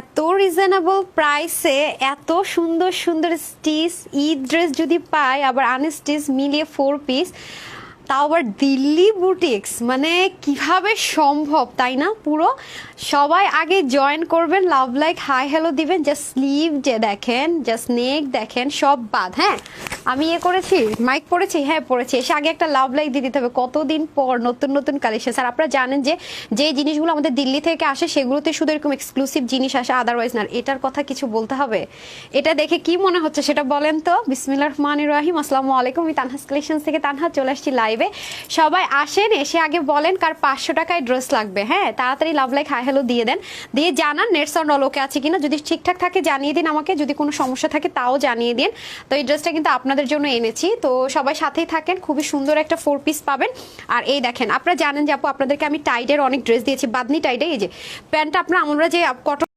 এত রিজনেবল প্রাইসে এত সুন্দর সুন্দর স্টিচ ঈদ ড্রেস যদি পাই, আবার আনস্টিচ মিলিয়ে ফোর পিস তাও আবার দিল্লি বুটিক্স মানে কীভাবে সম্ভব, তাই না পুরো? সবাই আগে জয়েন করবেন লাভ লাইক হাই হ্যালো দিবেন জাস্ট স্লিভ যে দেখেন জাস্ট নেক দেখেন, সব বাদ হ্যাঁ? আমি এ করেছি মাইক পড়েছি হ্যাঁ পড়েছি। এসে আগে একটা লাভ লাইক দিয়ে দিতে হবে। কতদিন পর নতুন নতুন কালেকশন স্যার আপনারা জানেন যে যে জিনিসগুলো আমাদের দিল্লি থেকে আসে, সেগুলোতে শুধু এরকম এক্সক্লুসিভ জিনিস আসে আদারওয়াইজ না। এটার কথা কিছু বলতে হবে? এটা দেখে কি মনে হচ্ছে সেটা বলেন তো। বিসমিল্লাহ রহমান রাহিম। আসসালামু আলাইকুম। আমি তানহাস কালেকশন থেকে তানহা চলে আসছি লাইভে সবাই আসেন, এসে আগে বলেন কার পাঁচশো টাকায় ড্রেস লাগবে। হ্যাঁ তাড়াতাড়ি লাভ লাইক হাই হ্যালো দিয়ে দেন। দিয়ে জানান নেট সাউন্ড অল ওকে আছে কিনা। যদি ঠিকঠাক থাকে জানিয়ে দিন আমাকে। যদি কোনো সমস্যা থাকে তাও জানিয়ে দিন। তো এই ড্রেসটা কিন্তু আপনাদের জন্য এনেছি। তো সবাই সাথেই থাকেন। খুবই সুন্দর একটা ফোর পিস পাবেন। আর এই দেখেন, আপনারা জানেন যে আপু, আপনাদেরকে আমি টাইডের অনেক ড্রেস দিয়েছি। বাদনি টাইডে এই যে, প্যান্টটা আপনারা আমরা যে কটন